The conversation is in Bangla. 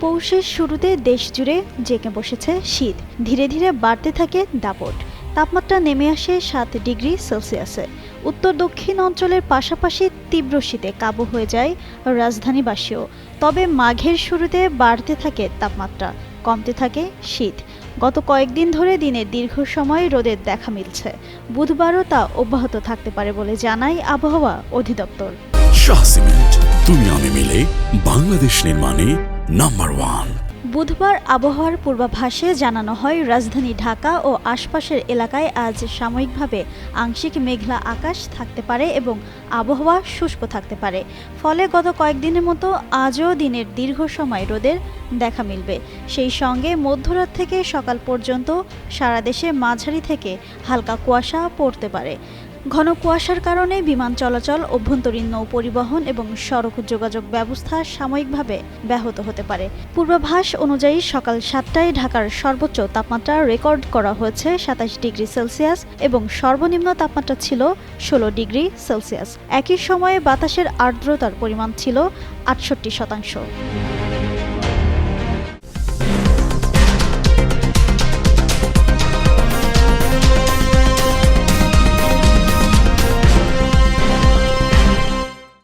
পৌষের শুরুতে দেশ জুড়ে জেঁকে বসেছে শীত। ধীরে ধীরে বাড়তে থাকে দাপট। তাপমাত্রা নেমে আসে সাত ডিগ্রি সেলসিয়াসে। উত্তর দক্ষিণ অঞ্চলের পাশাপাশি তীব্র শীতে কাবু হয়ে যায় রাজধানীবাসীও। তবে মাঘের শুরুতে বাড়তে থাকে তাপমাত্রা, কমতে থাকে শীত। গত কয়েকদিন ধরে দিনের দীর্ঘ সময় রোদের দেখা মিলছে। বুধবারও তা অব্যাহত থাকতে পারে বলে জানায় আবহাওয়া অধিদপ্তর। শাহ সিমেন্ট তুমি আমি মিলে বাংলাদেশ নির্মাণে নাম্বার ওয়ান। বুধবার আবহাওয়ার পূর্বাভাসে জানানো হয়, রাজধানী ঢাকা ও আশপাশের এলাকায় আজ সাময়িকভাবে আংশিক মেঘলা আকাশ থাকতে পারে এবং আবহাওয়া শুষ্ক থাকতে পারে। ফলে গত কয়েকদিনের মতো আজও দিনের দীর্ঘ সময় রোদের দেখা মিলবে। সেই সঙ্গে মধ্যরাত থেকে সকাল পর্যন্ত সারা দেশে মাঝারি থেকে হালকা কুয়াশা পড়তে পারে। ঘন কুয়াশার কারণে বিমান চলাচল, অভ্যন্তরীণ নৌ পরিবহন এবং সড়ক যোগাযোগ ব্যবস্থা সাময়িকভাবে ব্যাহত হতে পারে। পূর্বাভাস অনুযায়ী সকাল সাতটায় ঢাকার সর্বোচ্চ তাপমাত্রা রেকর্ড করা হয়েছে সাতাশ ডিগ্রি সেলসিয়াস এবং সর্বনিম্ন তাপমাত্রা ছিল ষোলো ডিগ্রি সেলসিয়াস। একই সময়ে বাতাসের আর্দ্রতার পরিমাণ ছিল আটষট্টি শতাংশ।